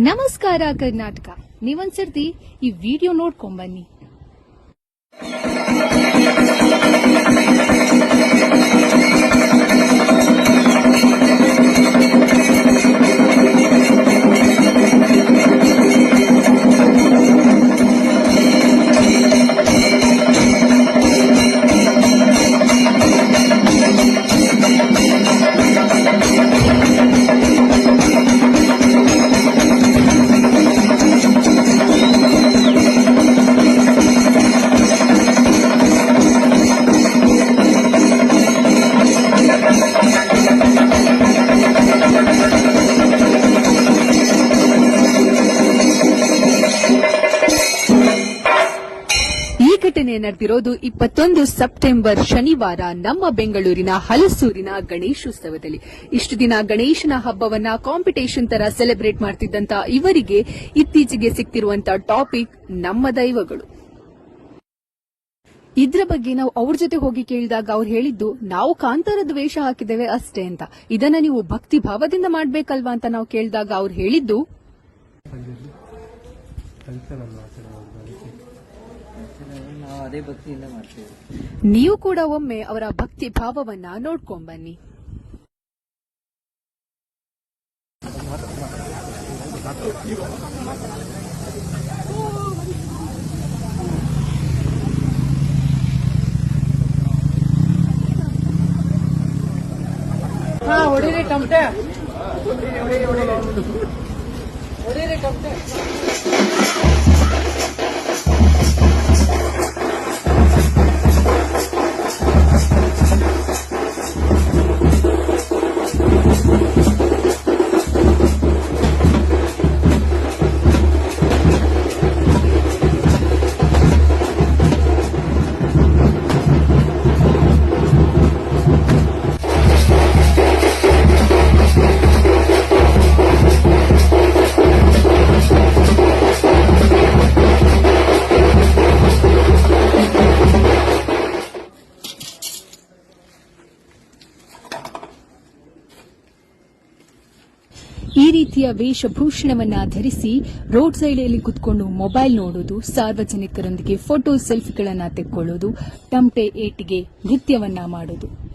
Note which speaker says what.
Speaker 1: ನಮಸ್ಕಾರ ಕರ್ನಾಟಕ. ನೀವೊಂದ್ಸರ್ತಿ ಈ ವಿಡಿಯೋ ನೋಡ್ಕೊಂಬನ್ನಿ
Speaker 2: ಈ ಘಟನೆ ನಡೆದಿರೋದು ಇಪ್ಪತ್ತೊಂದು ಸೆಪ್ಟೆಂಬರ್ ಶನಿವಾರ ನಮ್ಮ ಬೆಂಗಳೂರಿನ ಹಲಸೂರಿನ ಗಣೇಶೋತ್ಸವದಲ್ಲಿ ಇಷ್ಟು ದಿನ ಗಣೇಶನ ಹಬ್ಬವನ್ನ ಕಾಂಪಿಟೇಷನ್ ತರ ಸೆಲೆಬ್ರೇಟ್ ಮಾಡ್ತಿದ್ದಂತ ಇವರಿಗೆ ಇತ್ತೀಚೆಗೆ ಸಿಕ್ತಿರುವಂತಹ ಟಾಪಿಕ್ ನಮ್ಮ ದೈವಗಳು ಇದ್ರ ಬಗ್ಗೆ ನಾವು ಅವ್ರ ಜೊತೆ ಹೋಗಿ ಕೇಳಿದಾಗ ಅವ್ರು ಹೇಳಿದ್ದು ನಾವು ಕಾಂತಾರದ ವೇಷ ಹಾಕಿದ್ದೇವೆ ಅಷ್ಟೇ ಅಂತ ಇದನ್ನ ನೀವು ಭಕ್ತಿ ಭಾವದಿಂದ ಮಾಡಬೇಕಲ್ವಾ ಅಂತ ನಾವು ಕೇಳಿದಾಗ ಅವ್ರು ಹೇಳಿದ್ದು
Speaker 3: ನಾವು ಅದೇ ಭಕ್ತಿಯಿಂದ
Speaker 2: ನೀವು ಕೂಡ ಒಮ್ಮೆ ಅವರ ಭಕ್ತಿ ಭಾವವನ್ನ ನೋಡ್ಕೊಂಬನ್ನಿ ಈ ರೀತಿಯ ವೇಷಭೂಷಣವನ್ನ ಧರಿಸಿ ರೋಡ್ ಸೈಡಲ್ಲಿ ಕುತ್ಕೊಂಡು ಮೊಬೈಲ್ ನೋಡೋದು, ಸಾರ್ವಜನಿಕರೊಂದಿಗೆ ಫೋಟೋ ಸೆಲ್ಫಿಗಳನ್ನ ತೆಕ್ಕೊಳ್ಳೋದು ತಮಟೆ ಏಟಿಗೆ ನೃತ್ಯವನ್ನ ಮಾಡೋದು.